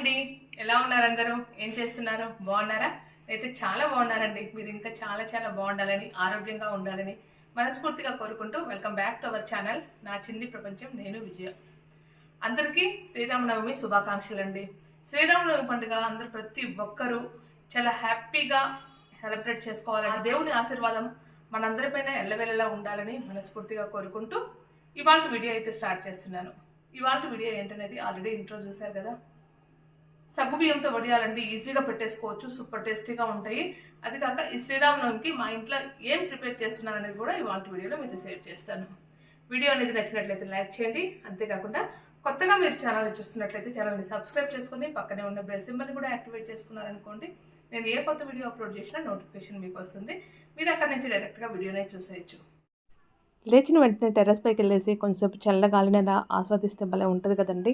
అండి. ఎలా ఉన్నారు అందరూ? ఏం చేస్తున్నారు? బాగున్నారా? అయితే చాలా బాగున్నారండి. మీరు ఇంకా చాలా చాలా బాగుండాలని ఆరోగ్యంగా ఉండాలని మనస్ఫూర్తిగా కోరుకుంటూ welcome back to our channel నా చిన్ని ప్రపంచం నేను విజయ. అందరికీ శ్రీరామనవమి శుభాకాంక్షలు అండి శ్రీరామనవమి పండుగ అందరూ ప్రతి ఒక్కరూ చాలా హ్యాపీగా సెలబ్రేట్ చేసుకోవాలని దేవుని ఆశీర్వాదం మనందరిపైన ఎల్లవెల్లలా ఉండాలని మనస్ఫూర్తిగా కోరుకుంటూ ఇవాళ వీడియో అయితే స్టార్ట్ చేస్తున్నాను. ఇవాళ వీడియో ఏంటనేది ఆల్రెడీ ఇంట్రో చూశారు కదా? సగ్గు బియ్యంతో వడియాలండి ఈజీగా పెట్టేసుకోవచ్చు సూపర్ టేస్టీగా ఉంటాయి. అది కాక ఈ శ్రీరామనవమికి మా ఇంట్లో ఏం ప్రిపేర్ చేస్తున్నాను అనేది కూడా ఇవాళ వీడియోలో మీతో షేర్ చేస్తాను. వీడియో అనేది నచ్చినట్లయితే లైక్ చేయండి. అంతేకాకుండా కొత్తగా మీరు ఛానల్ చూస్తున్నట్లయితే ఛానల్ని సబ్స్క్రైబ్ చేసుకుని పక్కనే ఉన్న బెల్ సింబల్ని కూడా యాక్టివేట్ చేసుకున్నారనుకోండి నేను ఏ కొత్త వీడియో అప్లోడ్ చేసినా నోటిఫికేషన్ మీకు వస్తుంది. మీరు అక్కడి నుంచి డైరెక్ట్గా వీడియోనే చూసేయచ్చు. లేచిన వెంటనే టెర్రస్ పైకి వెళ్ళేసి కొంచెంసేపు చల్లగాలిని ఆస్వాదిస్తే భలే ఉంటుంది కదండి.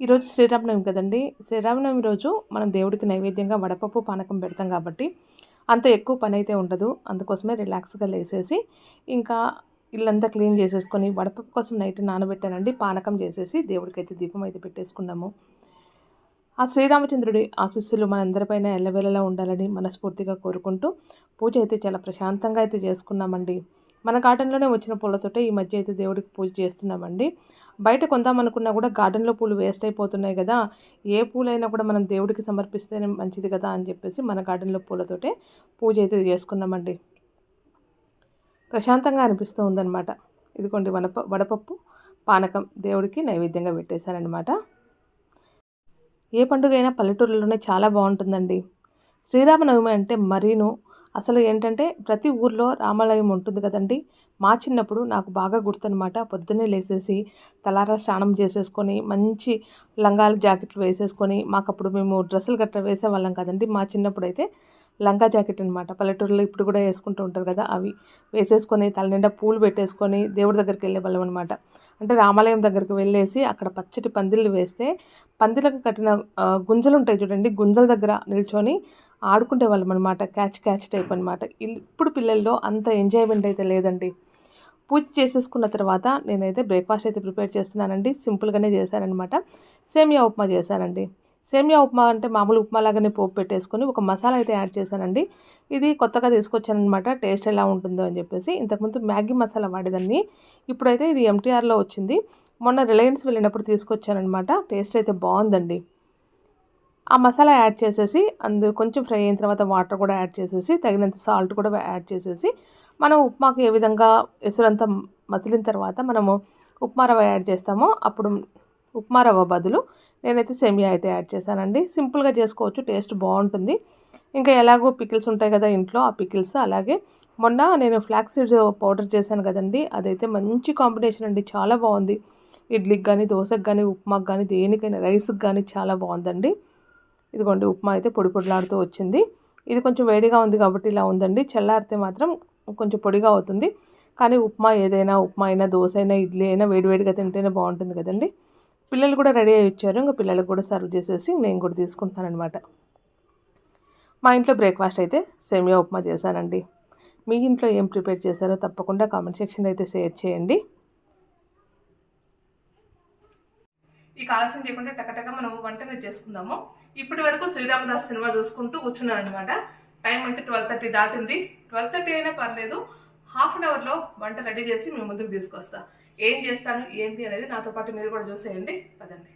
ఈరోజు శ్రీరామనవమి కదండి. శ్రీరామనవమి రోజు మనం దేవుడికి నైవేద్యంగా వడపప్పు పానకం పెడతాం కాబట్టి అంత ఎక్కువ పని అయితే ఉండదు. అందుకోసమే రిలాక్స్గా లేసేసి ఇంకా ఇల్లంతా క్లీన్ చేసేసుకొని వడపప్పు కోసం నైట్ నానబెట్టానండి. పానకం చేసేసి దేవుడికి అయితే దీపం అయితే పెట్టేసుకున్నాము. ఆ శ్రీరామచంద్రుడి ఆశీస్సులు మనందరిపైన ఎల్లవేళలా ఉండాలని మనస్ఫూర్తిగా కోరుకుంటూ పూజ అయితే చాలా ప్రశాంతంగా అయితే చేసుకున్నామండి. మన గార్డెన్లోనే వచ్చిన పూలతోటే ఈ మధ్య అయితే దేవుడికి పూజ చేస్తున్నామండి. బయట కొందామనుకున్నా కూడా గార్డెన్లో పూలు వేస్ట్ అయిపోతున్నాయి కదా ఏ పూలైనా కూడా మనం దేవుడికి సమర్పిస్తేనే మంచిది కదా అని చెప్పేసి మన గార్డెన్లో పూలతోటే పూజ అయితే చేసుకున్నామండి. ప్రశాంతంగా అనిపిస్తూ ఉందన్నమాట. ఇదిగోండి వనప వడపప్పు పానకం దేవుడికి నైవేద్యంగా పెట్టేశానమాట ఏ పండుగ అయినా పల్లెటూరులోనే చాలా బాగుంటుందండి. శ్రీరామనవమి అంటే మరీను అసలు ఏంటంటే ప్రతి ఊర్లో రామాలయం ఉంటుంది కదండి. మా చిన్నప్పుడు నాకు బాగా గుర్తనమాట పొద్దున్నే లేసేసి తలారా స్నానం చేసేసుకొని మంచి లంగాలు జాకెట్లు వేసేసుకొని మాకు అప్పుడు మేము డ్రెస్సులు గట్రా వేసేవాళ్ళం కదండి. మా చిన్నప్పుడు అయితే లంగా జాకెట్ అనమాట పల్లెటూరులో ఇప్పుడు కూడా వేసుకుంటూ ఉంటారు కదా అవి వేసేసుకొని తల నిండా పూలు పెట్టేసుకొని దేవుడి దగ్గరికి వెళ్ళే వాళ్ళం అనమాట అంటే రామాలయం దగ్గరికి వెళ్ళేసి అక్కడ పచ్చటి పందిళ్ళు వేస్తే పందిలకు కట్టిన గుంజలు ఉంటాయి చూడండి. గుంజల దగ్గర నిల్చొని ఆడుకునే వాళ్ళం అనమాట క్యాచ్ క్యాచ్ టైప్ అనమాట ఇప్పుడు పిల్లల్లో అంత ఎంజాయ్మెంట్ అయితే లేదండి. పూజ చేసేసుకున్న తర్వాత నేనైతే బ్రేక్ఫాస్ట్ అయితే ప్రిపేర్ చేస్తున్నానండి. సింపుల్గానే చేశానమాట సేమియా ఉప్మా చేశానండి. సేమియా ఉప్మా అంటే మామూలు ఉప్మా లాగానే పోపు పెట్టేసుకొని ఒక మసాలా అయితే యాడ్ చేశానండి. ఇది కొత్తగా తీసుకొచ్చానమాట టేస్ట్ ఎలా ఉంటుందో అని చెప్పేసి ఇంతకుముందు మ్యాగీ మసాలా వాడేదాన్ని. ఇప్పుడైతే ఇది ఎంటీఆర్లో వచ్చింది. మొన్న రిలయన్స్ వెళ్ళినప్పుడు తీసుకొచ్చానమాట టేస్ట్ అయితే బాగుందండి. ఆ మసాలా యాడ్ చేసేసి అందు కొంచెం ఫ్రై అయిన తర్వాత వాటర్ కూడా యాడ్ చేసేసి తగినంత సాల్ట్ కూడా యాడ్ చేసేసి మనం ఉప్మాకి ఏ విధంగా ఎసురంతా మసిలిన తర్వాత మనము ఉప్మా రవ్వ యాడ్ చేస్తామో అప్పుడు ఉప్మా రవ్వ బదులు నేనైతే సెమియా అయితే యాడ్ చేశానండి. సింపుల్గా చేసుకోవచ్చు టేస్ట్ బాగుంటుంది. ఇంకా ఎలాగో పికిల్స్ ఉంటాయి కదా ఇంట్లో ఆ పికిల్స్ అలాగే. మొన్న నేను ఫ్లాక్స్ సీడ్స్ పౌడర్ చేశాను కదండి అదైతే మంచి కాంబినేషన్ అండి చాలా బాగుంది. ఇడ్లీకి కానీ దోశకు కానీ ఉప్మాకి కానీ దేనికైనా రైస్కి కానీ చాలా బాగుందండి. ఇదిగోండి ఉప్మా అయితే పొడి పొడిలాడుతూ వచ్చింది. ఇది కొంచెం వేడిగా ఉంది కాబట్టి ఇలా ఉందండి. చల్లారితే మాత్రం కొంచెం పొడిగా అవుతుంది. కానీ ఉప్మా ఏదైనా ఉప్మా అయినా దోశ అయినా ఇడ్లీ అయినా వేడివేడిగా తింటేనే బాగుంటుంది కదండి. పిల్లలు కూడా రెడీ అయ్యి వచ్చారు. ఇంకా పిల్లలకు కూడా సర్వ్ చేసేసి నేను కూడా తీసుకుంటాను అనమాట మా ఇంట్లో బ్రేక్ఫాస్ట్ అయితే సేమియా ఉప్మా చేశానండి. మీ ఇంట్లో ఏం ప్రిపేర్ చేశారో తప్పకుండా కామెంట్ సెక్షన్ అయితే షేర్ చేయండి. ఈ ఆలస్యం చేయకుండా టకటక మనం వంటనే చేసుకుందాము. ఇప్పటి వరకు శ్రీరామదాస్ సినిమా చూసుకుంటూ కూర్చున్నాను అనమాట టైం అయితే ట్వెల్వ్ థర్టీ దాటింది. ట్వెల్వ్ థర్టీ అయినా పర్లేదు. హాఫ్ అన్ అవర్లో వంట రెడీ చేసి మేము ముందుకు తీసుకొస్తా. ఏం చేస్తాను ఏంటి అనేది నాతో పాటు మీరు కూడా చూసేయండి. పదండి.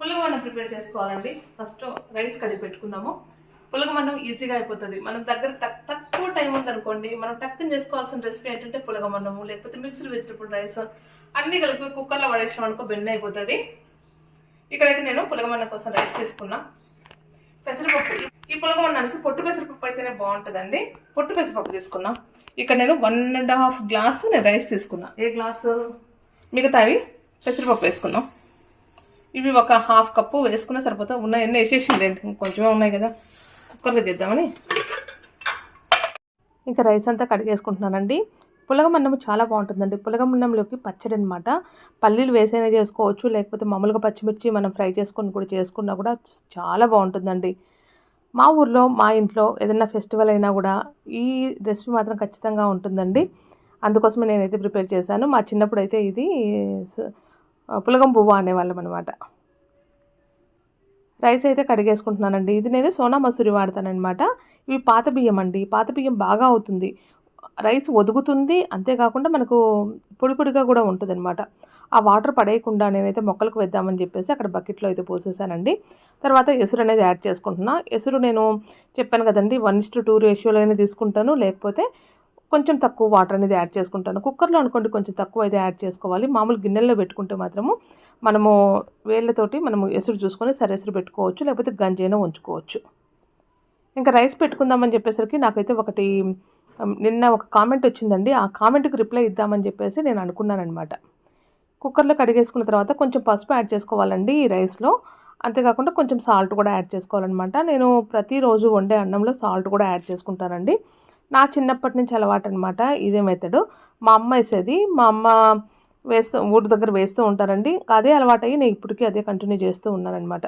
పులగమన్నం ప్రిపేర్ చేసుకోవాలండి. ఫస్ట్ రైస్ కడిగి పెట్టుకుందాము. పులగమన్నం ఈజీగా అయిపోతుంది. మనం దగ్గర తక్- తక్కువ టైం ఉందనుకోండి మనం టక్కున చేసుకోవాల్సిన రెసిపీ ఏంటంటే పులగమన్నము లేకపోతే మిక్స్డ్ వెజిటబుల్ రైస్. అన్నీ కలిపి కుక్కర్లో పడేసాం అనుకో బెన్ అయిపోతుంది. ఇక్కడైతే నేను పులగమన్న కోసం రైస్ తీసుకున్నా. పెసరపప్పు. ఈ పులగమన్నానికి పొట్టు పెసరపప్పు అయితేనే బాగుంటుందండి. పొట్టు పెసరపప్పు తీసుకున్నా. ఇక్కడ నేను వన్ అండ్ హాఫ్ గ్లాస్ నేను రైస్ తీసుకున్నా. ఏ గ్లాసు మిగతావి పెసరపప్పు వేసుకున్నాం. ఇవి ఒక హాఫ్ కప్పు వేసుకున్నా సరిపోతా. ఉన్నాయి ఎన్ని వేసేసింది కొంచెమే ఉన్నాయి కదా. కుక్కర్లో చేద్దామని ఇంకా రైస్ అంతా కడిగేసుకుంటున్నానండి. పులగమన్నం చాలా బాగుంటుందండి. పులగమన్నంలోకి పచ్చడి అనమాట పల్లీలు వేసైనా చేసుకోవచ్చు లేకపోతే మామూలుగా పచ్చిమిర్చి మనం ఫ్రై చేసుకొని కూడా చేసుకున్నా కూడా చాలా బాగుంటుందండి. మా ఊర్లో మా ఇంట్లో ఏదైనా ఫెస్టివల్ అయినా కూడా ఈ రెసిపీ మాత్రం ఖచ్చితంగా ఉంటుందండి. అందుకోసమే నేనైతే ప్రిపేర్ చేశాను. మా చిన్నప్పుడు అయితే ఇది స- పులగం పువ్వు అనేవాళ్ళం అనమాట రైస్ అయితే కడిగేసుకుంటున్నానండి. ఇది నేను సోనా మసూరి వాడతానమాట ఇవి పాత బియ్యం అండి పాత బియ్యం బాగా అవుతుంది. రైస్ ఒదుగుతుంది. అంతేకాకుండా మనకు పొడి పొడిగా కూడా ఉంటుంది అనమాట ఆ వాటర్ పడేయకుండా నేనైతే మొక్కలకు వేద్దామని చెప్పేసి అక్కడ బకెట్లో అయితే పోసేసానండి. తర్వాత ఎసురు అనేది యాడ్ చేసుకుంటున్నా. ఎసురు నేను చెప్పాను కదండి వన్ ఇస్ టు టూ రేషియోలోనే తీసుకుంటాను. లేకపోతే కొంచెం తక్కువ వాటర్ అనేది యాడ్ చేసుకుంటాను. కుక్కర్లో అనుకోండి కొంచెం తక్కువ అయితే యాడ్ చేసుకోవాలి. మామూలు గిన్నెల్లో పెట్టుకుంటే మాత్రము మనము వేళ్ళతోటి మనము ఎసురు చూసుకొని సరే ఎసురు పెట్టుకోవచ్చు. లేకపోతే గంజైనా ఉంచుకోవచ్చు. ఇంకా రైస్ పెట్టుకుందామని చెప్పేసరికి నాకైతే ఒకటి నిన్న ఒక కామెంట్ వచ్చిందండి. ఆ కామెంట్కి రిప్లై ఇద్దామని చెప్పేసి నేను అనుకున్నాను అనమాట కుక్కర్లో కడిగేసుకున్న తర్వాత కొంచెం పసుపు యాడ్ చేసుకోవాలండి ఈ రైస్లో. అంతేకాకుండా కొంచెం సాల్ట్ కూడా యాడ్ చేసుకోవాలన్నమాట. నేను ప్రతిరోజు వండే అన్నంలో సాల్ట్ కూడా యాడ్ చేసుకుంటానండి. నా చిన్నప్పటి నుంచి అలవాటు అనమాట ఇదే మెథడ్ మా అమ్మ వేసేది. మా అమ్మ వేస్తూ ఊరి దగ్గర వేస్తూ ఉంటారండి. అదే అలవాటు అయ్యి నేను ఇప్పటికీ అదే కంటిన్యూ చేస్తూ ఉన్నానమాట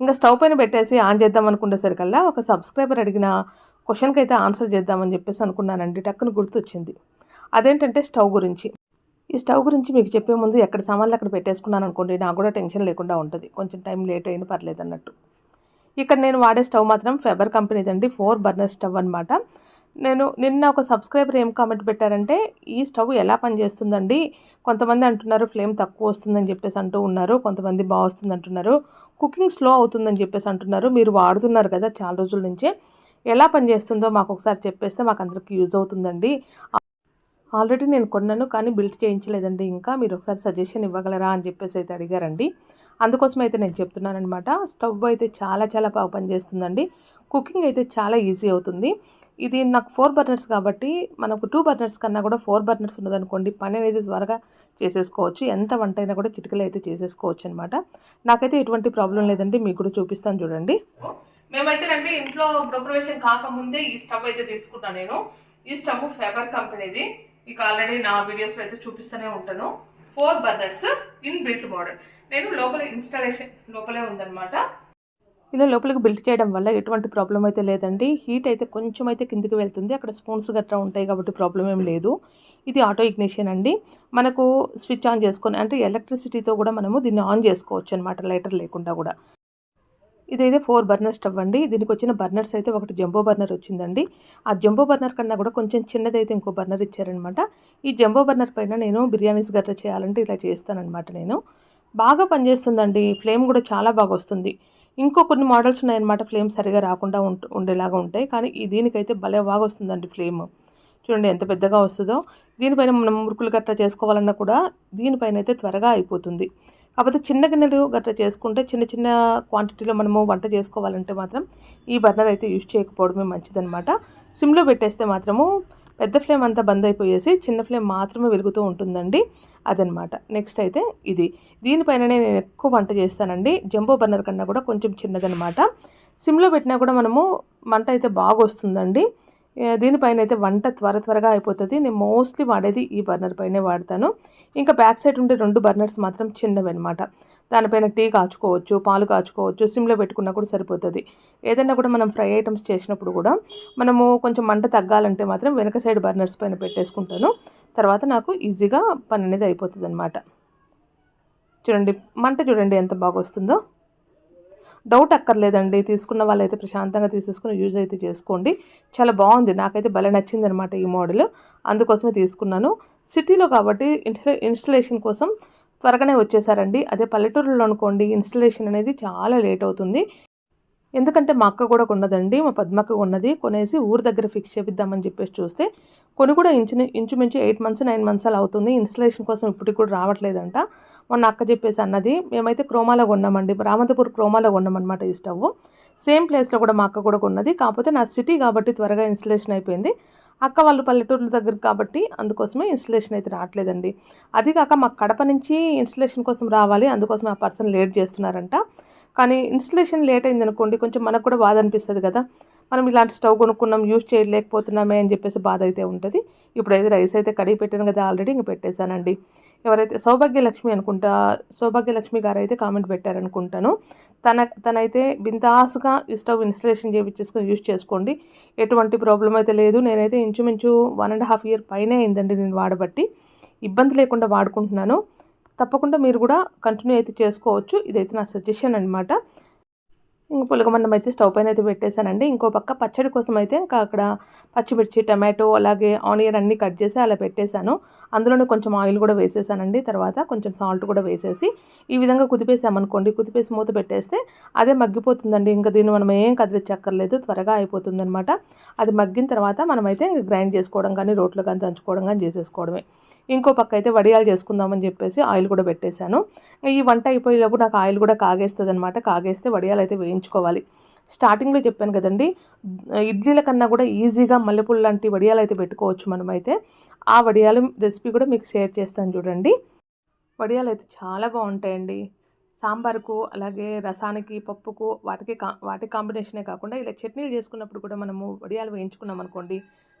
ఇంకా స్టవ్ పైన పెట్టేసి ఆన్ చేద్దాం అనుకునేసరికల్లా ఒక సబ్స్క్రైబర్ అడిగిన క్వశ్చన్కి అయితే ఆన్సర్ చేద్దామని చెప్పేసి అనుకున్నానండి. టక్కును గుర్తొచ్చింది. అదేంటంటే స్టవ్ గురించి. ఈ స్టవ్ గురించి మీకు చెప్పే ముందు ఎక్కడ సామాన్లు అక్కడ పెట్టేసుకున్నాను అనుకోండి నాకు కూడా టెన్షన్ లేకుండా ఉంటుంది. కొంచెం టైం లేట్ అయినా పర్లేదు అన్నట్టు. ఇక్కడ నేను వాడే స్టవ్ మాత్రం ఫెబర్ కంపెనీదండి. ఫోర్ బర్నర్ స్టవ్ అనమాట నేను నిన్న ఒక సబ్స్క్రైబర్ ఏం కామెంట్ పెట్టారంటే ఈ స్టవ్ ఎలా పనిచేస్తుందండి? కొంతమంది అంటున్నారు ఫ్లేమ్ తక్కువ వస్తుందని చెప్పేసి అంటూ ఉన్నారు. కొంతమంది బాగా వస్తుంది అంటున్నారు కుకింగ్ స్లో అవుతుందని చెప్పేసి అంటున్నారు. మీరు వాడుతున్నారు కదా చాలా రోజుల నుంచే. ఎలా పనిచేస్తుందో మాకు ఒకసారి చెప్పేస్తే మాకు అందరికి యూజ్ అవుతుందండి. ఆల్రెడీ నేను కొన్నాను కానీ బిల్డ్ చేయించలేదండి ఇంకా. మీరు ఒకసారి సజెషన్ ఇవ్వగలరా అని చెప్పేసి అయితే అడిగారండి. అందుకోసం అయితే నేను చెప్తున్నాను అనమాట స్టవ్ అయితే చాలా చాలా బాగా పనిచేస్తుందండి. కుకింగ్ అయితే చాలా ఈజీ అవుతుంది. ఇది నాకు ఫోర్ బర్నర్స్ కాబట్టి మనకు టూ బర్నర్స్ కన్నా కూడా ఫోర్ బర్నర్స్ ఉన్నదనుకోండి. పని అనేది త్వరగా చేసేసుకోవచ్చు. ఎంత వంట అయినా కూడా చిటికలు అయితే చేసేసుకోవచ్చు అనమాట నాకైతే ఎటువంటి ప్రాబ్లం లేదండి. మీకు కూడా చూపిస్తాను చూడండి. మేమైతే రండి ఇంట్లో గృహప్రవేశం కాకముందే ఈ స్టవ్ అయితే తీసుకున్నాను నేను. ఈ స్టవ్ ఫేబర్ కంపెనీది. మీకు ఆల్రెడీ నా వీడియోస్లో అయితే చూపిస్తూనే ఉంటాను. Four burners in built model. నేను లోపల ఇన్స్టాలేషన్ లోపలే ఉందన్నమాట. ఇలా లోపలికి బిల్ట్ చేయడం వల్ల ఎటువంటి ప్రాబ్లం అయితే లేదండి. హీట్ అయితే కొంచెం అయితే కిందికి వెళ్తుంది. అక్కడ స్పూన్స్ గట్రా ఉంటాయి కాబట్టి ప్రాబ్లం ఏం లేదు. ఇది ఆటో ఇగ్నిషన్ అండి. మనకు స్విచ్ ఆన్ చేసుకొని అంటే ఎలక్ట్రిసిటీతో కూడా మనము దీన్ని ఆన్ చేసుకోవచ్చు అనమాట లైటర్ లేకుండా కూడా. ఇదైతే ఫోర్ బర్నర్ స్టవ్ అండి. దీనికి వచ్చిన బర్నర్స్ అయితే ఒకటి జంబో బర్నర్ వచ్చిందండి. ఆ జంబో బర్నర్ కన్నా కూడా కొంచెం చిన్నదైతే ఇంకో బర్నర్ ఇచ్చారనమాట ఈ జంబో బర్నర్ పైన నేను బిర్యానీస్ గట్రా చేయాలంటే ఇలా చేస్తానన్నమాట నేను. బాగా పనిచేస్తుందండి. ఫ్లేమ్ కూడా చాలా బాగా వస్తుంది. ఇంకో కొన్ని మోడల్స్ ఉన్నాయన్నమాట. ఫ్లేమ్ సరిగా రాకుండా ఉండేలాగా ఉంటాయి. కానీ ఈ దీనికైతే భలే బాగా వస్తుందండి ఫ్లేమ్. చూడండి ఎంత పెద్దగా వస్తుందో. దీనిపైన మనం మురుకులు గట్రా చేసుకోవాలన్నా కూడా దీనిపైన అయితే త్వరగా అయిపోతుంది. కాకపోతే చిన్న గిన్నెలు గట్రా చేసుకుంటే చిన్న చిన్న క్వాంటిటీలో మనము వంట చేసుకోవాలంటే మాత్రం ఈ బర్నర్ అయితే యూజ్ చేయకపోవడమే మంచిదనమాట సిమ్లో పెట్టేస్తే మాత్రము పెద్ద ఫ్లేమ్ అంతా బంద్ అయిపోయేసి చిన్న ఫ్లేమ్ మాత్రమే వెలుగుతూ ఉంటుందండి. అదనమాట నెక్స్ట్ అయితే ఇది. దీనిపైననే నేను ఎక్కువ వంట చేస్తానండి. జంబో బర్నర్ కన్నా కూడా కొంచెం చిన్నదనమాట సిమ్లో పెట్టినా కూడా మనము మంట అయితే బాగా వస్తుందండి దీనిపైన అయితే వంట త్వర త్వరగా అయిపోతుంది. నేను మోస్ట్లీ వాడేది ఈ బర్నర్ పైనే వాడతాను. ఇంకా బ్యాక్ సైడ్ ఉండే రెండు బర్నర్స్ మాత్రం చిన్నవి అనమాట దానిపైన టీ కాచుకోవచ్చు పాలు కాచుకోవచ్చు సిమ్లో పెట్టుకున్నా కూడా సరిపోతుంది. ఏదైనా కూడా మనం ఫ్రై ఐటమ్స్ చేసినప్పుడు కూడా మనము కొంచెం మంట తగ్గాలంటే మాత్రం వెనక సైడ్ బర్నర్స్ పైన పెట్టేసుకుంటాను. తర్వాత నాకు ఈజీగా పని అనేది అయిపోతుంది అనమాట చూడండి మంట చూడండి ఎంత బాగా వస్తుందో డౌట్ అక్కర్లేదండి. తీసుకున్న వాళ్ళైతే ప్రశాంతంగా తీసేసుకుని యూజ్ అయితే చేసుకోండి. చాలా బాగుంది. నాకైతే భలే నచ్చింది అనమాట ఈ మోడల్. అందుకోసమే తీసుకున్నాను. సిటీలో కాబట్టి ఇన్స్టలేషన్ కోసం త్వరగానే వచ్చేసారండి. అదే పల్లెటూరులో అనుకోండి ఇన్స్టలేషన్ అనేది చాలా లేట్ అవుతుంది. ఎందుకంటే మా అక్క కూడా కొన్నదండి మా పద్మక్క ఉన్నది కొనేసి ఊరి దగ్గర ఫిక్స్ చేపిద్దామని చెప్పేసి చూస్తే కొని కూడా ఇంచు ఇంచుమించు ఎయిట్ మంత్స్ నైన్ మంత్స్ అలా అవుతుంది. ఇన్స్టలేషన్ కోసం ఇప్పటికి కూడా రావట్లేదంట. మొన్న అక్క చెప్పేసి అన్నది మేమైతే క్రోమాలో కొన్నామండి రామంతపూర్ క్రోమాలో కొన్నామన్నమాట ఈ స్టవ్. సేమ్ ప్లేస్లో కూడా మా అక్క కూడా కొన్నది. కాకపోతే నా సిటీ కాబట్టి త్వరగా ఇన్స్టలేషన్ అయిపోయింది. అక్క వాళ్ళు పల్లెటూర్ల దగ్గర కాబట్టి అందుకోసమే ఇన్స్టలేషన్ అయితే రావట్లేదండి. అది కాక మా కడప నుంచి ఇన్స్టలేషన్ కోసం రావాలి అందుకోసం ఆ పర్సన్ లేట్ చేస్తున్నారంట. కానీ ఇన్స్టలేషన్ లేట్ అయింది అనుకోండి కొంచెం మనకు కూడా బాధ అనిపిస్తుంది కదా. మనం ఇలాంటి స్టవ్ కొనుక్కున్నాం యూజ్ చేయలేకపోతున్నామే అని చెప్పేసి బాధ అయితే ఉంటుంది. ఇప్పుడైతే రైస్ అయితే కడిగి పెట్టాను కదా ఆల్రెడీ ఇంక పెట్టేశానండి. ఎవరైతే సౌభాగ్యలక్ష్మి అనుకుంటా సౌభాగ్యలక్ష్మి గారు అయితే కామెంట్ పెట్టారనుకుంటాను. తన తనైతే బిందాసుగా ఈ స్టవ్ ఇన్స్టలేషన్ చేయించేసుకొని యూజ్ చేసుకోండి. ఎటువంటి ప్రాబ్లం అయితే లేదు. నేనైతే ఇంచుమించు వన్ అండ్ హాఫ్ ఇయర్ పైనే అయిందండి నేను వాడబట్టి. ఇబ్బంది లేకుండా వాడుకుంటున్నాను. తప్పకుండా మీరు కూడా కంటిన్యూ అయితే చేసుకోవచ్చు. ఇదైతే నా సజెషన్ అనమాట ఇంకా పులగమన్నం అయితే స్టవ్ పైన అయితే పెట్టేశానండి. ఇంకో పక్క పచ్చడి కోసం అయితే ఇంకా అక్కడ పచ్చిమిర్చి టమాటో అలాగే ఆనియన్ అన్నీ కట్ చేసి అలా పెట్టేశాను. అందులోనే కొంచెం ఆయిల్ కూడా వేసేసానండి తర్వాత కొంచెం సాల్ట్ కూడా వేసేసి ఈ విధంగా కుదిపేసామనుకోండి. కుదిపేసి మూత పెట్టేస్తే అదే మగ్గిపోతుందండి. ఇంకా దీన్ని మనం ఏం కదిలించక్కర్లేదు. త్వరగా అయిపోతుంది అనమాట అది మగ్గిన తర్వాత మనమైతే ఇంక గ్రైండ్ చేసుకోవడం కానీ రోట్లో కానీ దంచుకోవడం కానీ చేసేసుకోవడమే. ఇంకో పక్క అయితే వడియాలు చేసుకుందామని చెప్పేసి ఆయిల్ కూడా పెట్టేశాను. ఈ వంట అయిపోయేలోపు నాకు ఆయిల్ కూడా కాగేస్తుంది అనమాట కాగేస్తే వడియాలు అయితే వేయించుకోవాలి. స్టార్టింగ్లో చెప్పాను కదండి ఇడ్లీల కన్నా కూడా ఈజీగా మల్లెపూలు లాంటి వడియాలు అయితే పెట్టుకోవచ్చు మనమైతే. ఆ వడియాలు రెసిపీ కూడా మీకు షేర్ చేస్తాను చూడండి. వడియాలు అయితే చాలా బాగుంటాయండి. సాంబార్కు అలాగే రసానికి పప్పుకు వాటికి కా వాటి కాంబినేషనే కాకుండా ఇలా చట్నీలు చేసుకున్నప్పుడు కూడా మనము వడియాలు వేయించుకున్నాం అనుకోండి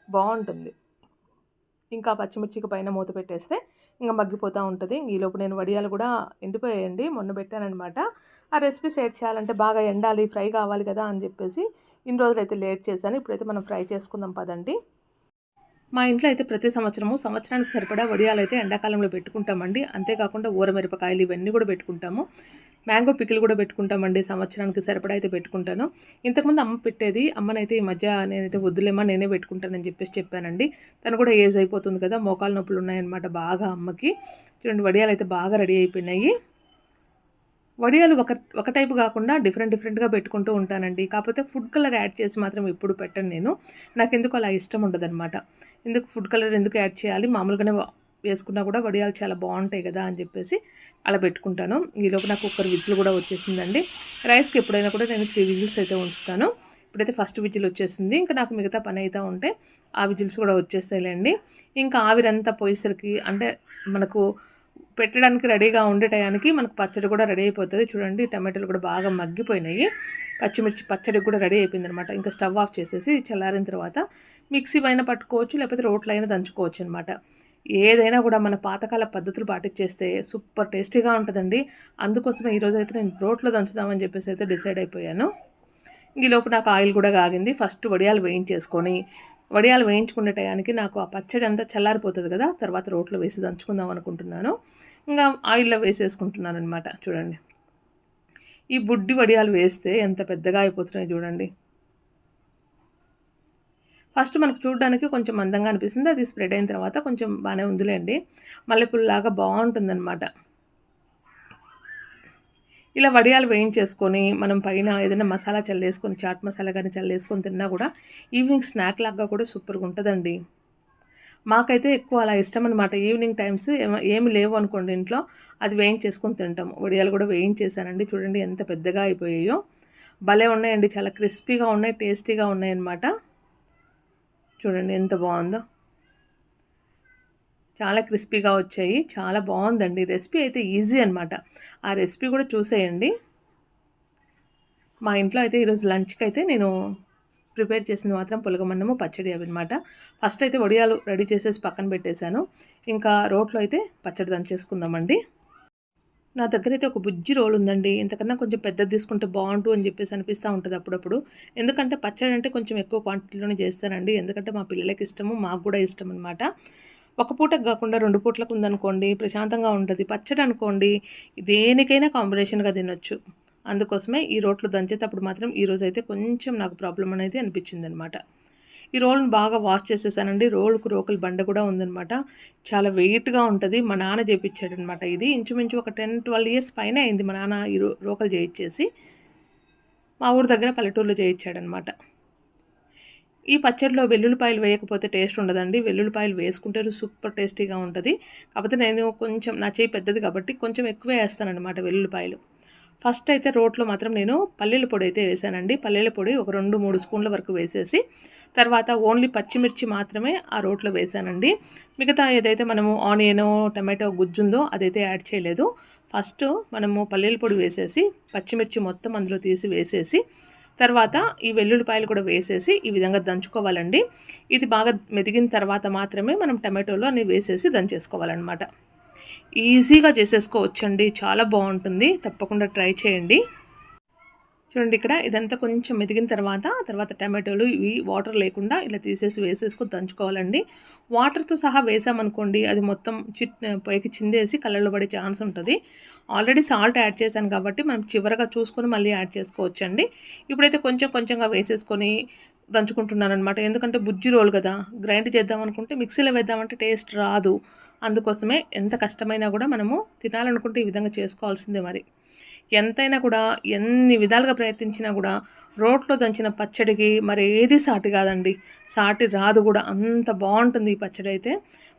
బాగుంటుంది. ఇంకా పచ్చిమిర్చికి పైన మూత పెట్టేస్తే ఇంకా మగ్గిపోతూ ఉంటుంది. ఈలోపు నేను వడియాలు కూడా ఎండిపోయాయండి మొన్న పెట్టానమాట ఆ రెసిపీ సెట్ చేయాలంటే బాగా ఎండాలి ఫ్రై కావాలి కదా అని చెప్పేసి ఇన్ని రోజులు అయితే లేట్ చేశాను. ఇప్పుడైతే మనం ఫ్రై చేసుకుందాం పదండి. మా ఇంట్లో అయితే ప్రతి సంవత్సరము సంవత్సరానికి సరిపడా వడియాలు అయితే ఎండాకాలంలో పెట్టుకుంటామండి. అంతేకాకుండా ఊరమిరపకాయలు ఇవన్నీ కూడా పెట్టుకుంటాము. మ్యాంగో పికిల్ కూడా పెట్టుకుంటామండి. సంవత్సరానికి సరిపడా అయితే పెట్టుకుంటాను. ఇంతకుముందు అమ్మ పెట్టేది అమ్మనైతే ఈ మధ్య నేనైతే వద్దులేమా నేనే పెట్టుకుంటానని చెప్పేసి చెప్పానండి. తను కూడా ఏజ్ అయిపోతుంది కదా మోకాలు నొప్పులు ఉన్నాయన్నమాట బాగా అమ్మకి. చూడండి వడియాలు అయితే బాగా రెడీ అయిపోయినాయి. వడియాలు ఒక ఒక టైపు కాకుండా డిఫరెంట్ డిఫరెంట్గా పెట్టుకుంటూ ఉంటానండి. కాకపోతే ఫుడ్ కలర్ యాడ్ చేసి మాత్రం ఎప్పుడు పెట్టను నేను. నాకు ఎందుకు అలా ఇష్టం ఉండదన్నమాట. ఎందుకు ఫుడ్ కలర్ ఎందుకు యాడ్ చేయాలి? మామూలుగానే వేసుకున్నా కూడా వడియాలు చాలా బాగుంటాయి కదా అని చెప్పేసి అలా పెట్టుకుంటాను. ఈలోపు నాకు ఒక్కరు విజిల్ కూడా వచ్చేసిందండి. రైస్కి ఎప్పుడైనా కూడా నేను త్రీ విజిల్స్ అయితే ఉంచుతాను. ఇప్పుడైతే ఫస్ట్ విజిల్ వచ్చేసింది. ఇంకా నాకు మిగతా పని అయితే ఉంటే ఆ విజిల్స్ కూడా వచ్చేస్తాయిలేండి. ఇంకా ఆవిరంతా పోయేసరికి అంటే మనకు పెట్టడానికి రెడీగా ఉండే టయానికి మనకు పచ్చడి కూడా రెడీ అయిపోతుంది. చూడండి టమాటోలు కూడా బాగా మగ్గిపోయినాయి. పచ్చిమిర్చి పచ్చడి కూడా రెడీ అయిపోయింది అనమాట ఇంకా స్టవ్ ఆఫ్ చేసేసి చల్లారిన తర్వాత మిక్సీ పైన పట్టుకోవచ్చు లేకపోతే రోట్లో అయినా దంచుకోవచ్చు అనమాట ఏదైనా కూడా మన పాతకాల పద్ధతులు పాటించేస్తే సూపర్ టేస్టీగా ఉంటుందండి. అందుకోసమే ఈరోజు అయితే నేను రోట్లో దంచుదామని చెప్పేసి అయితే డిసైడ్ అయిపోయాను. ఈలోపు నాకు ఆయిల్ కూడా కాగింది. ఫస్ట్ వడియాలు వేయించేసుకొని వడియాలు వేయించుకునే టయానికి నాకు ఆ పచ్చడి అంతా చల్లారిపోతుంది కదా తర్వాత రోట్లో వేసి దంచుకుందాం అనుకుంటున్నాను. ఇంకా ఆయిల్లో వేసేసుకుంటున్నాను అనమాట చూడండి. ఈ బుడ్డి వడియాలు వేస్తే ఎంత పెద్దగా అయిపోతున్నాయి చూడండి. ఫస్ట్ మనకు చూడడానికి కొంచెం అందంగా అనిపిస్తుంది. అది స్ప్రెడ్ అయిన తర్వాత కొంచెం బాగానే ఉందిలేండి. మల్లెపూలలాగా బాగుంటుందన్నమాట. ఇలా వడియాలు వేయించేసుకొని మనం పైన ఏదైనా మసాలా చల్లేసుకొని చాట్ మసాలా కానీ చల్లేసుకొని తిన్నా కూడా ఈవినింగ్ స్నాక్ లాగా కూడా సూపర్గా ఉంటుందండి. మాకైతే ఎక్కువ అలా ఇష్టం అనమాట ఈవినింగ్ టైమ్స్ ఏమి లేవు అనుకోండి ఇంట్లో. అది వేయించేసుకొని తింటాము వడియాలు కూడా వేయించేసానండి చూడండి ఎంత పెద్దగా అయిపోయాయో. భలే ఉన్నాయండి. చాలా క్రిస్పీగా ఉన్నాయి టేస్టీగా ఉన్నాయన్నమాట. చూడండి ఎంత బాగుందో. చాలా క్రిస్పీగా వచ్చాయి. చాలా బాగుందండి. రెసిపీ అయితే ఈజీ అనమాట ఆ రెసిపీ కూడా చూసేయండి. మా ఇంట్లో అయితే ఈరోజు లంచ్కి అయితే నేను ప్రిపేర్ చేసింది మాత్రం పులగమన్నము పచ్చడి అవి అనమాట ఫస్ట్ అయితే వడియాలు రెడీ చేసేసి పక్కన పెట్టేశాను. ఇంకా రోట్లో అయితే పచ్చడి దంచేసుకుందామండి. నా దగ్గర అయితే ఒక బుజ్జి రోల్ ఉందండి. ఇంతకన్నా కొంచెం పెద్దది తీసుకుంటే బాగుంటు అని చెప్పేసి అనిపిస్తూ ఉంటుంది అప్పుడప్పుడు. ఎందుకంటే పచ్చడి అంటే కొంచెం ఎక్కువ క్వాంటిటీలోనే చేస్తానండి. ఎందుకంటే మా పిల్లలకి ఇష్టము మాకు కూడా ఇష్టం అనమాట ఒక పూటకు కాకుండా రెండు పూటలకు ఉందనుకోండి ప్రశాంతంగా ఉంటుంది. పచ్చడి అనుకోండి దేనికైనా కాంబినేషన్గా తినొచ్చు. అందుకోసమే ఈ రోట్లు దంచేటప్పుడు మాత్రం ఈరోజు అయితే కొంచెం నాకు ప్రాబ్లం అనేది అనిపించింది అనమాట ఈ రోల్ని బాగా వాష్ చేసేసానండి. రోల్కు రోకలి బండ కూడా ఉందనమాట చాలా వెయిట్గా ఉంటుంది. మా నాన్న చేయించాడనమాట ఇది. ఇంచుమించు ఒక టెన్ ట్వెల్వ్ ఇయర్స్ పైన అయింది మా నాన్న ఈ రో రోకలు చేయించేసి మా ఊరి దగ్గర పల్లెటూరులో చేయించాడనమాట ఈ పచ్చడిలో వెల్లుల్లిపాయలు వేయకపోతే టేస్ట్ ఉండదండి. వెల్లుల్లిపాయలు వేసుకుంటే సూపర్ టేస్టీగా ఉంటుంది. కాకపోతే నేను కొంచెం నా చేయి పెద్దది కాబట్టి కొంచెం ఎక్కువ వేస్తానన్నమాట వెల్లుల్లిపాయలు. ఫస్ట్ అయితే రోట్లో మాత్రం నేను పల్లీల పొడి అయితే వేసానండి. పల్లీల పొడి ఒక రెండు మూడు స్పూన్ల వరకు వేసేసి తర్వాత ఓన్లీ పచ్చిమిర్చి మాత్రమే ఆ రోట్లో వేసానండి. మిగతా ఏదైతే మనము ఆనియన్ టమాటో గుజ్జుందో అదైతే యాడ్ చేయలేదు. ఫస్ట్ మనము పల్లీల పొడి వేసేసి పచ్చిమిర్చి మొత్తం అందులో తీసి వేసేసి తర్వాత ఈ వెల్లుల్లిపాయలు కూడా వేసేసి ఈ విధంగా దంచుకోవాలండి. ఇది బాగా మెదిగిన తర్వాత మాత్రమే మనం టమాటోలో అన్ని వేసేసి దంచేసుకోవాలన్నమాట. ఈజీగా చేసేసుకోవచ్చండి. చాలా బాగుంటుంది. తప్పకుండా ట్రై చేయండి. చూడండి ఇక్కడ ఇదంతా కొంచెం మెదిగిన తర్వాత తర్వాత టమాటోలు ఇవి వాటర్ లేకుండా ఇలా తీసేసి వేసేసుకొని దంచుకోవాలండి. వాటర్తో సహా వేసామనుకోండి అది మొత్తం చిట్ పైకి చిందేసి కళ్ళలో పడే ఛాన్స్ ఉంటుంది. ఆల్రెడీ సాల్ట్ యాడ్ చేశాను కాబట్టి మనం చివరగా చూసుకొని మళ్ళీ యాడ్ చేసుకోవచ్చండి. ఇప్పుడైతే కొంచెం కొంచెంగా వేసేసుకొని దంచుకుంటున్నాను అనమాట ఎందుకంటే బుజ్జి రోల్ కదా గ్రైండ్ చేద్దాం అనుకుంటే మిక్సీలో వేద్దామంటే టేస్ట్ రాదు. అందుకోసమే ఎంత కష్టమైనా కూడా మనము తినాలనుకుంటే ఈ విధంగా చేసుకోవాల్సిందే మరి. ఎంతైనా కూడా ఎన్ని విధాలుగా ప్రయత్నించినా కూడా రోట్లో దంచిన పచ్చడికి మరి ఏది సాటి కాదండి. సాటి రాదు కూడా అంత బాగుంటుంది ఈ పచ్చడి అయితే.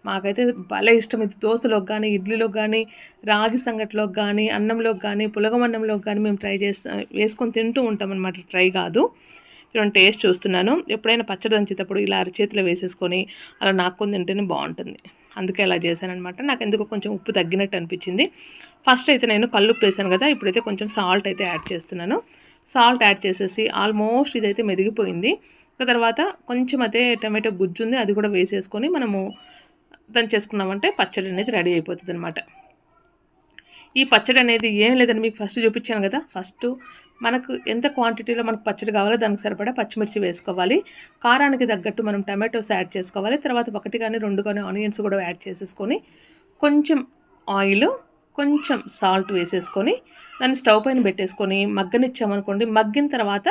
మాకైతే భలే ఇష్టం ఇది. దోశలోకి కానీ ఇడ్లీలోకి కానీ రాగి సంగటిలోకి కానీ అన్నంలోకి కానీ పులగం అన్నంలోకి కానీ మేము ట్రై చేస్తాం వేసుకొని తింటూ ఉంటాం అనమాట ట్రై కాదు. చూడండి టేస్ట్ చూస్తున్నాను. ఎప్పుడైనా పచ్చడి దంచేటప్పుడు ఇలా అరచేతిలో వేసేసుకొని అలా నాక్కొని తింటేనే బాగుంటుంది. అందుకే అలా చేశానమాట నాకు ఎందుకో కొంచెం ఉప్పు తగ్గినట్టు అనిపించింది. ఫస్ట్ అయితే నేను కల్లుప్పు వేసాను కదా ఇప్పుడైతే కొంచెం సాల్ట్ అయితే యాడ్ చేస్తున్నాను. సాల్ట్ యాడ్ చేసేసి ఆల్మోస్ట్ ఇదైతే మెదిగిపోయింది. ఒక తర్వాత కొంచెం అయితే టమాటో గుజ్జు ఉంది అది కూడా వేసేసుకొని మనము దంచేసుకున్నామంటే పచ్చడి అనేది రెడీ అయిపోతుంది అనమాట ఈ పచ్చడి అనేది ఏం లేదని మీకు ఫస్ట్ చూపించాను కదా ఫస్ట్ మనకు ఎంత క్వాంటిటీలో మనకు పచ్చడి కావాలో దానికి సరిపడా పచ్చిమిర్చి వేసుకోవాలి. కారానికి తగ్గట్టు మనం టమాటోస్ యాడ్ చేసుకోవాలి. తర్వాత ఒకటి కానీ రెండు కానీ ఆనియన్స్ కూడా యాడ్ చేసేసుకొని కొంచెం ఆయిల్ కొంచెం సాల్ట్ వేసేసుకొని దాన్ని స్టవ్ పైన పెట్టేసుకొని మగ్గనిచ్చామనుకోండి మగ్గిన తర్వాత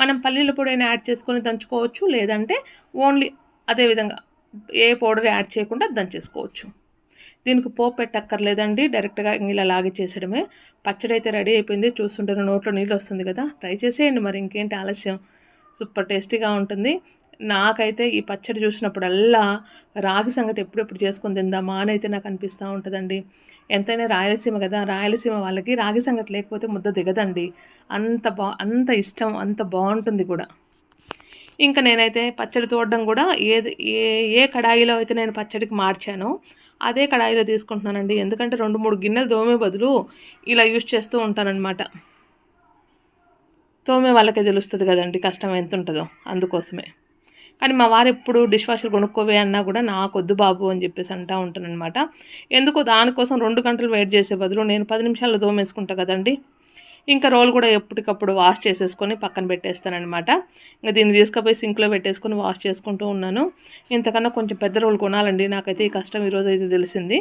మనం పల్లీల పొడిని యాడ్ చేసుకొని దంచుకోవచ్చు. లేదంటే ఓన్లీ అదేవిధంగా ఏ పౌడర్ యాడ్ చేయకుండా దంచేసుకోవచ్చు. దీనికి పోపు పెట్టక్కర్లేదండి. డైరెక్ట్గా ఇలా లాగి చేసేయడమే. పచ్చడి అయితే రెడీ అయిపోయింది. చూస్తుంటే నోట్లో నీళ్ళు వస్తుంది కదా. ట్రై చేసేయండి మరి ఇంకేంటి ఆలస్యం. సూపర్ టేస్టీగా ఉంటుంది. నాకైతే ఈ పచ్చడి చూసినప్పుడల్లా రాగి సంగటి ఎప్పుడెప్పుడు చేసుకొని తిందామా అని అయితే నాకు అనిపిస్తూ ఉంటుందండి. ఎంతైనా రాయలసీమ కదా. రాయలసీమ వాళ్ళకి రాగి సంగటి లేకపోతే ముద్ద దిగదండి. అంత బా అంత ఇష్టం అంత బాగుంటుంది కూడా. ఇంకా నేనైతే పచ్చడి తోడడం కూడా ఏది ఏ ఏ కడాయిలో అయితే నేను పచ్చడికి మార్చానో అదే కడాయిలో తీసుకుంటున్నానండి. ఎందుకంటే రెండు మూడు గిన్నెలు తోమే బదులు ఇలా యూజ్ చేస్తూ ఉంటానన్నమాట. తోమే వాళ్ళకే తెలుస్తుంది కదండి కష్టం ఎంత ఉంటుందో అందుకోసమే. కానీ మా వారు ఎప్పుడు డిష్ వాషర్ కొనుక్కోవే అన్నా కూడా నాకొద్దు బాబు అని చెప్పేసి అంటూ ఉంటానన్నమాట. ఎందుకో దానికోసం రెండు గంటలు వెయిట్ చేసే బదులు నేను పది నిమిషాల్లో తోమేసుకుంటా కదండి. ఇంకా రోల్ కూడా ఎప్పటికప్పుడు వాష్ చేసేసుకొని పక్కన పెట్టేస్తానమాట ఇంకా దీన్ని తీసుకుపోయి సింక్లో పెట్టేసుకొని వాష్ చేసుకుంటూ ఉన్నాను. ఇంతకన్నా కొంచెం పెద్ద రోల్ కొనాలండి. నాకైతే ఈ కష్టం ఈరోజు అయితే తెలిసింది.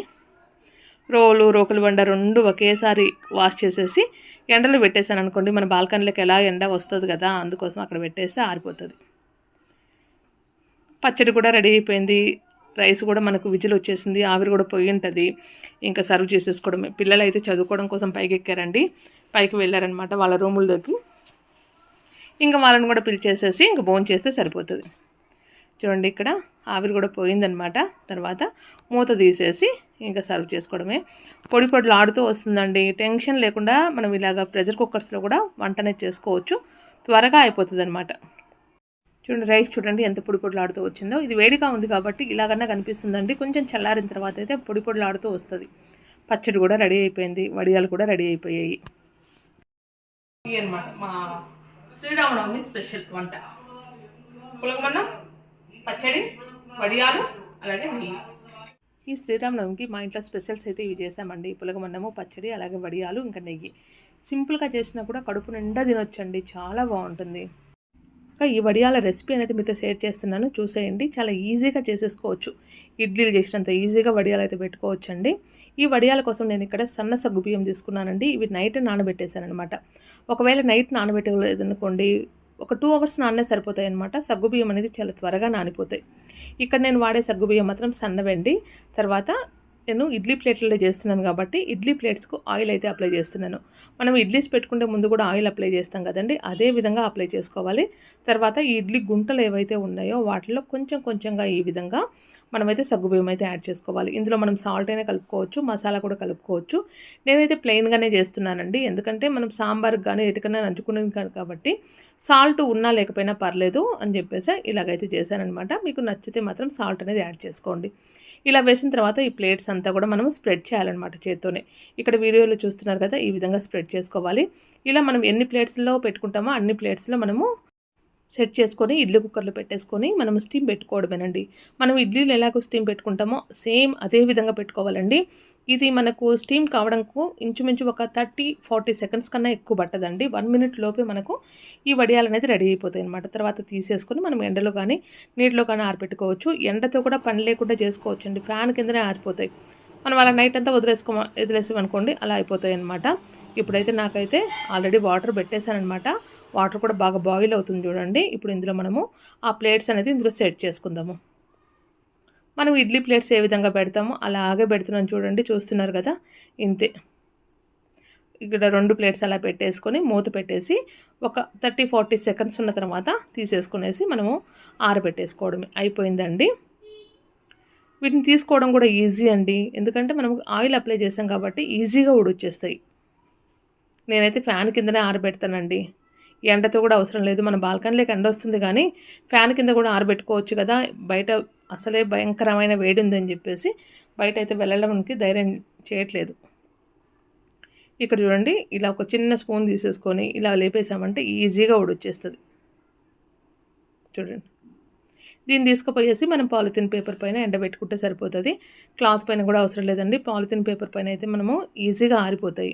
రోలు రోకలు బండ రెండు ఒకేసారి వాష్ చేసేసి ఎండలో పెట్టేశాను అనుకోండి మన బాల్కనీలోకి ఎలా ఎండ వస్తుంది కదా అందుకోసం అక్కడ పెట్టేస్తే ఆరిపోతుంది. పచ్చడి కూడా రెడీ అయిపోయింది. రైస్ కూడా మనకు విజిల్ వచ్చేసింది. ఆవిరి కూడా పొయ్యి ఉంటుంది. ఇంకా సర్వ్ చేసేసుకోవడమే. పిల్లలు అయితే చదువుకోవడం కోసం పైకి ఎక్కారండి పైకి వెళ్ళారనమాట వాళ్ళ రూముల్లోకి ఇంకా వాళ్ళని కూడా పిలిచేసేసి ఇంకా భోజనం చేస్తే సరిపోతుంది. చూడండి ఇక్కడ ఆవిరి కూడా పోయిందనమాట తర్వాత మూత తీసేసి ఇంకా సర్వ్ చేసుకోవడమే. పొడి పొడిలు ఆడుతూ వస్తుందండి. టెన్షన్ లేకుండా మనం ఇలాగ ప్రెషర్ కుక్కర్స్లో కూడా వంటనే చేసుకోవచ్చు. త్వరగా అయిపోతుంది అనమాట చూడండి రైస్ చూడండి ఎంత పొడి పొడిలాడుతూ వచ్చిందో. ఇది వేడిగా ఉంది కాబట్టి ఇలాగన్నా కనిపిస్తుందండి. కొంచెం చల్లారిన తర్వాత అయితే పొడి పొడిలాడుతూ వస్తుంది. పచ్చడి కూడా రెడీ అయిపోయింది. వడియాలు కూడా రెడీ అయిపోయాయి. అనమాట మా శ్రీరామనవమి స్పెషల్ వంట. పులగమన్నం పచ్చడి వడియాలు అలాగే నెయ్యి. ఈ శ్రీరామనవమికి మా ఇంట్లో స్పెషల్స్ అయితే ఇవి చేసామండి పులగమన్నము పచ్చడి అలాగే వడియాలు ఇంకా నెయ్యి. సింపుల్గా చేసినా కూడా కడుపు నిండా తినొచ్చండి. చాలా బాగుంటుంది. ఈ వడియాల రెసిపీ అనేది మీతో షేర్ చేస్తున్నాను. చూసేయండి. చాలా ఈజీగా చేసేసుకోవచ్చు. ఇడ్లీలు చేసినంత ఈజీగా వడియాలు అయితే పెట్టుకోవచ్చు అండి ఈ వడియాల కోసం నేను ఇక్కడ సన్న సగ్గు బియ్యం తీసుకున్నానండి. ఇవి నైట్ నానబెట్టేశానమాట ఒకవేళ నైట్ నానబెట్టలేదనుకోండి ఒక టూ అవర్స్ నాన్నే సరిపోతాయి అనమాట సగ్గు బియ్యం అనేది చాలా త్వరగా నానిపోతాయి. ఇక్కడ నేను వాడే సగ్గు బియ్యం మాత్రం సన్నవండి. తర్వాత నేను ఇడ్లీ ప్లేట్లలో చేస్తున్నాను కాబట్టి ఇడ్లీ ప్లేట్స్కు ఆయిల్ అయితే అప్లై చేస్తున్నాను. మనం ఇడ్లీస్ పెట్టుకుంటే ముందు కూడా ఆయిల్ అప్లై చేస్తాం కదండి అదే విధంగా అప్లై చేసుకోవాలి. తర్వాత ఈ ఇడ్లీ గుంటలు ఏవైతే ఉన్నాయో వాటిలో కొంచెం కొంచెంగా ఈ విధంగా మనమైతే సగ్గుబియ్యం అయితే యాడ్ చేసుకోవాలి. ఇందులో మనం సాల్ట్ అయినా కలుపుకోవచ్చు మసాలా కూడా కలుపుకోవచ్చు. నేనైతే ప్లెయిన్గానే చేస్తున్నానండి. ఎందుకంటే మనం సాంబార్కి కానీ ఎటుకన్నా నంచుకునే కాబట్టి సాల్ట్ ఉన్నా లేకపోయినా పర్లేదు అని చెప్పేసి ఇలాగైతే చేశానమాట మీకు నచ్చితే మాత్రం సాల్ట్ అనేది యాడ్ చేసుకోండి. ఇలా వేసిన తర్వాత ఈ ప్లేట్స్ అంతా కూడా మనం స్ప్రెడ్ చేయాలన్నమాట చేత్తోనే. ఇక్కడ వీడియోలో చూస్తున్నారు కదా ఈ విధంగా స్ప్రెడ్ చేసుకోవాలి. ఇలా మనం ఎన్ని ప్లేట్స్లో పెట్టుకుంటామో అన్ని ప్లేట్స్లో మనము సెట్ చేసుకొని ఇడ్లీ కుక్కర్లో పెట్టేసుకొని మనం స్టీమ్ పెట్టుకోవడమేనండి. మనం ఇడ్లీలు ఎలాగో స్టీమ్ పెట్టుకుంటామో సేమ్ అదే విధంగా పెట్టుకోవాలండి. ఇది మనకు స్టీమ్ కావడంకు ఇంచుమించు ఒక థర్టీ ఫార్టీ సెకండ్స్ కన్నా ఎక్కువ పట్టదండి. వన్ మినిట్ లోపే మనకు ఈ వడియాలు అనేది రెడీ అయిపోతాయి అనమాట తర్వాత తీసేసుకొని మనం ఎండలో కానీ నీటిలో కానీ ఆరిపెట్టుకోవచ్చు. ఎండతో కూడా పని లేకుండా చేసుకోవచ్చు అండి ఫ్యాన్ కిందనే ఆరిపోతాయి. మనం అలా నైట్ అంతా వదిలేసుకో వదిలేసామనుకోండి అలా అయిపోతాయి అనమాట ఇప్పుడైతే నాకైతే ఆల్రెడీ వాటర్ పెట్టేశానమాట వాటర్ కూడా బాగా బాయిల్ అవుతుంది చూడండి. ఇప్పుడు ఇందులో మనము ఆ ప్లేట్స్ అనేది ఇందులో సెట్ చేసుకుందాము. మనం ఇడ్లీ ప్లేట్స్ ఏ విధంగా పెడతామో అలాగే పెడుతున్నాం చూడండి చూస్తున్నారు కదా? ఇంతే. ఇక్కడ రెండు ప్లేట్స్ అలా పెట్టేసుకొని మూత పెట్టేసి ఒక థర్టీ ఫార్టీ సెకండ్స్ ఉన్న తర్వాత తీసేసుకునేసి మనము ఆరబెట్టేసుకోవడమే. అయిపోయిందండి. వీటిని తీసుకోవడం కూడా ఈజీ అండి. ఎందుకంటే మనం ఆయిల్ అప్లై చేసాం కాబట్టి ఈజీగా ఉడొచ్చేస్తాయి నేనైతే ఫ్యాన్ కిందనే ఆరబెడతానండి. ఎండతో కూడా అవసరం లేదు. మన బాల్కనీలోకి ఎండ వస్తుంది కానీ ఫ్యాన్ కింద కూడా ఆరబెట్టుకోవచ్చు కదా? బయట అసలే భయంకరమైన వేడి ఉందని చెప్పేసి బయట అయితే వెళ్ళడానికి ధైర్యం చేయట్లేదు. ఇక్కడ చూడండి ఇలా ఒక చిన్న స్పూన్ తీసేసుకొని ఇలా లేపేసామంటే ఈజీగా ఉడొచ్చేస్తుంది చూడండి. దీన్ని తీసుకుపోయేసి మనం పాలిథిన్ పేపర్ పైన ఎండబెట్టుకుంటే సరిపోతుంది. క్లాత్ పైన కూడా అవసరం లేదండి. పాలిథిన్ పేపర్ పైన అయితే మనము ఈజీగా ఆరిపోతాయి.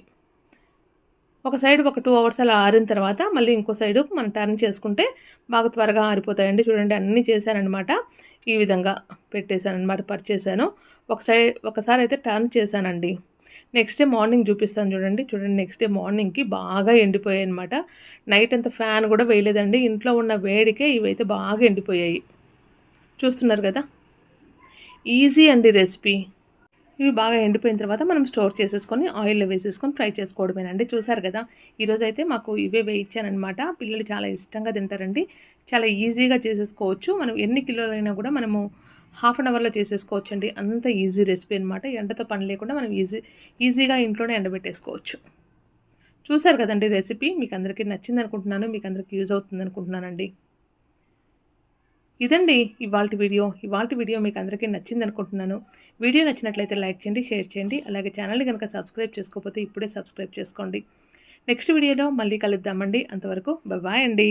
ఒక సైడ్ ఒక టూ అవర్స్ అలా ఆరిన తర్వాత మళ్ళీ ఇంకో సైడు మనం టర్న్ చేసుకుంటే బాగా త్వరగా ఆరిపోతాయండి. చూడండి అన్నీ చేశానమాట ఈ విధంగా పెట్టేశాను అనమాట ఒక సైడ్ ఒకసారి అయితే టర్న్ చేశానండి. నెక్స్ట్ డే మార్నింగ్ చూపిస్తాను చూడండి. చూడండి నెక్స్ట్ డే మార్నింగ్కి బాగా ఎండిపోయాయి అనమాట నైట్ అంతా ఫ్యాన్ కూడా వేయలేదండి. ఇంట్లో ఉన్న వేడికే ఇవైతే బాగా ఎండిపోయాయి. చూస్తున్నారు కదా? ఈజీ అండి రెసిపీ. ఇవి బాగా ఎండిపోయిన తర్వాత మనం స్టోర్ చేసేసుకొని ఆయిల్లో వేసేసుకొని ఫ్రై చేసుకోవడమేనండి. చూసారు కదా ఈరోజు అయితే మాకు ఇవే వేయించానమాట పిల్లలు చాలా ఇష్టంగా తింటారండి. చాలా ఈజీగా చేసేసుకోవచ్చు. మనం ఎన్ని కిలోలైనా కూడా మనము హాఫ్ అన్ అవర్లో చేసేసుకోవచ్చు అండి అంత ఈజీ రెసిపీ అనమాట ఎండతో పని లేకుండా మనం ఈజీ ఈజీగా ఇంట్లోనే ఎండబెట్టేసుకోవచ్చు. చూసారు కదండి రెసిపీ? మీకు అందరికీ నచ్చింది అనుకుంటున్నాను మీకు అందరికీ యూజ్ అవుతుంది అనుకుంటున్నానండి ఇదండి ఇవాళ వీడియో. ఇవాళ వీడియో మీకు అందరికీ నచ్చింది అనుకుంటున్నాను. వీడియో నచ్చినట్లయితే లైక్ చేయండి షేర్ చేయండి. అలాగే ఛానల్ని కనుక సబ్స్క్రైబ్ చేసుకోకపోతే ఇప్పుడే సబ్స్క్రైబ్ చేసుకోండి. నెక్స్ట్ వీడియోలో మళ్ళీ కలుద్దామండి. అంతవరకు బాయ్ అండి.